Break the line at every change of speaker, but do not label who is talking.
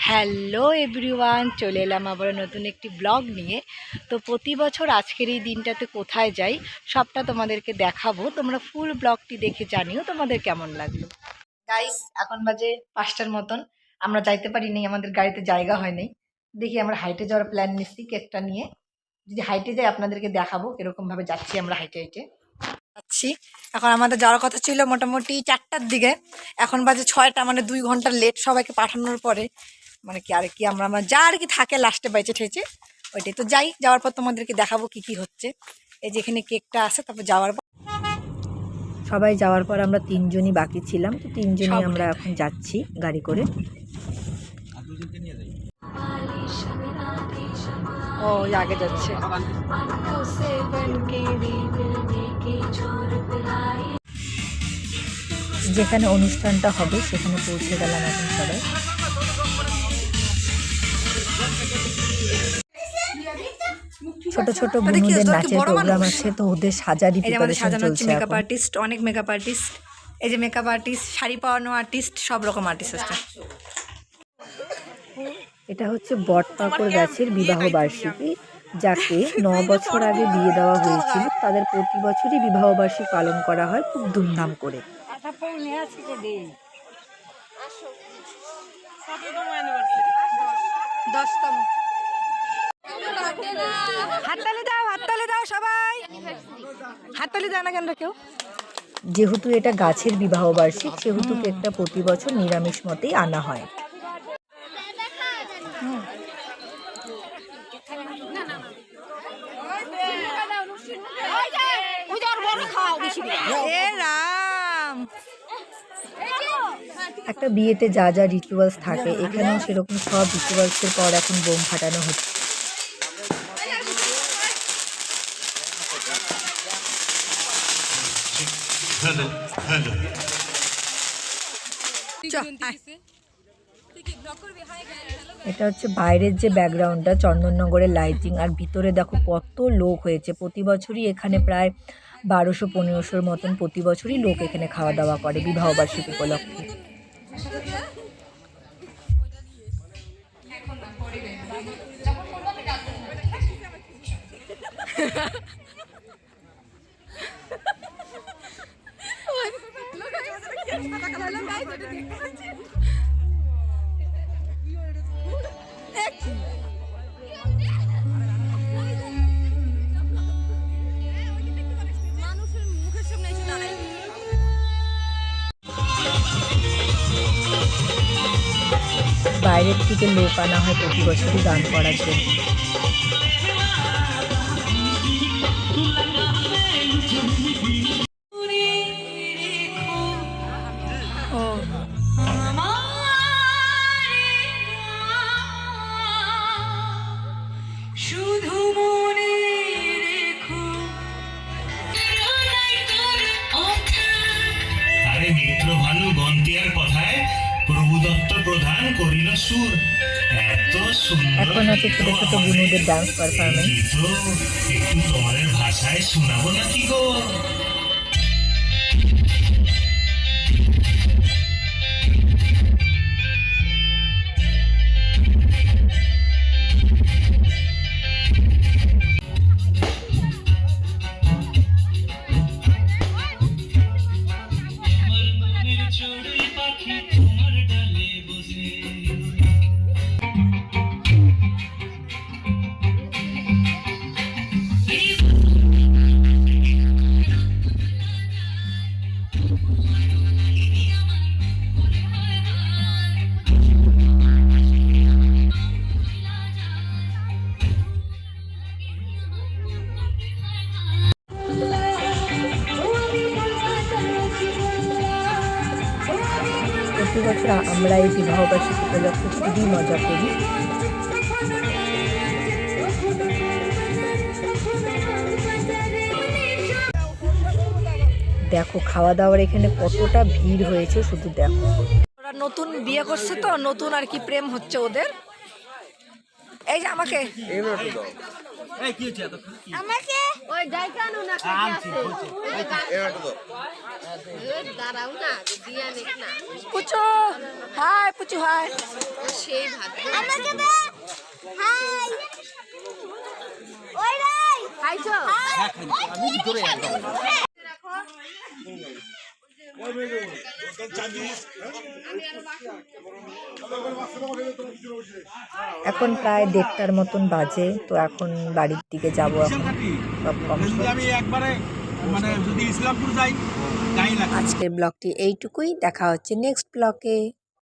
Hello everyone, চলে এলাম আবার নতুন একটি ব্লগ নিয়ে। তো প্রতি বছর আজকের এই দিনটাতে কোথায় যাই, সবটা তোমাদেরকে দেখাবো। তোমরা ফুল ব্লগটি দেখে জানিও তোমাদের কেমন লাগল। গাইস এখন বাজে পাঁচটার মতন। আমরা যাইতে পারি নাই, আমাদের গাড়িতে জায়গা হয় নাই। দেখি আমরা হাইটে যাওয়ার প্ল্যান নিচ্ছি কেকটা নিয়ে। যদি হাইটে যাই, আপনাদেরকে দেখাবো কীরকমভাবে যাচ্ছি আমরা হাইটে হাইটে যাচ্ছি। এখন আমাদের যাওয়ার কথা ছিল মোটামুটি চারটার দিকে। এখন বাজে ছয়টা মানে দুই ঘণ্টা লেট সবাইকে পাঠানোর পরে। মানে কি আর কি আমরা আমরা যা আর কি থাকে লাস্টে বেঁচে ঠেচে ওইটাই। তো যাই যাওয়ার পর তোমাদেরকে দেখাবো কি কি হচ্ছে। এই যেখানে কেকটা আছে তারপর যাওয়ার পর
সবাই যাওয়ার পর আমরা তিনজনই বাকি ছিলাম তো তিনজনই আমরা এখন যাচ্ছি গাড়ি করে।
ও আগে যাচ্ছে।
যেখানে অনুষ্ঠানটা হবে সেখানে পৌঁছে গেলাম এখন সবাই। ছোট ছোট
মানে কি
বুনুদের নাচের প্রোগ্রাম আছে? তো ওদের সাজারি
আমাদের
প্রিপারেশন
সাজানো হচ্ছে
চলছে
মেকআপ আর্টিস্ট অনেক মেকআপ আর্টিস্ট এই যে মেকআপ আর্টিস্ট শাড়ি পরানো আর্টিস্ট সব রকম আর্টিস্ট আছে।
এটা হচ্ছে বটপাকড় গাছের বিবাহ বার্ষিকী যাকে ন বছর আগে বিয়ে দেওয়া হয়েছিল। তাদের প্রতি বছরই বিবাহ বার্ষিকী পালন করা হয় খুব ধুমধাম করে।
দশতম। হাততালি দাও হাততালি দাও সবাই। হাততালি দাও না কেন কেউ?
যেহেতু এটা গাছের বিবাহ বার্ষিক সেহেতু কেকটা প্রতি বছর নিরামিষ মতেই আনা হয়। একটা বিয়েতে যা যা রিচুয়ালস থাকে এখানেও সেরকম সব রিচুয়ালসের পর এখন বোম ফাটানো হচ্ছে।
Hello hello.
এটা হচ্ছে বাইরের যে ব্যাকগ্রাউন্ডটা চন্দননগরের লাইটিং আর ভিতরে দেখো কত লোক হয়েছে। প্রতি বছরই এখানে প্রায় বারোশো পনেরোশোর মতন প্রতি বছরই লোক এখানে খাওয়া দাওয়া করে বিবাহ বার্ষিকী উপলক্ষে। বাইরের থেকে লোক আনা হয় প্রতি বছরই গান করার জন্য।
আরে মিত্র ভানু গন্তিয়ার কথায় প্রভু দত্ত প্রধান করিল সুর। এত সুন্দর
এখন আছে ছোট ছোট বুনুদের ডান্স পারফরমেন্স
একটু তোমাদের ভাষায় শোনাবো নাকি গো? চড়ুই পাখি
প্রতি বছর আমরা এই বিবাহ বার্ষিকী উপলক্ষে খুবই মজা করি। দেখো খাওয়া দাওয়ার এখানে কতটা ভিড় হয়েছে, শুধু দেখো।
নতুন বিয়ে করছে তো, নতুন আর কি প্রেম হচ্ছে ওদের। এই যে আমাকে।
আমাকে? ওই ডাইকানো না কাকে আছে। ওই দাঁড়াও না দিয়া নেক না।
পুচু হাই পুচু হাই।
সেই ভাত। আমাকে দে। হাই। ওই রে। খাইছো?
আমি ভিতরে একদম।
এখন প্রায় দেড়টার মতন বাজে তো এখন বাড়ির দিকে যাব এখন।
আমি একবারে মানে যদি ইসলামপুর যাই যাই না
আজকের ব্লগটি এইটুকুই। দেখা হচ্ছে নেক্সট ব্লগে।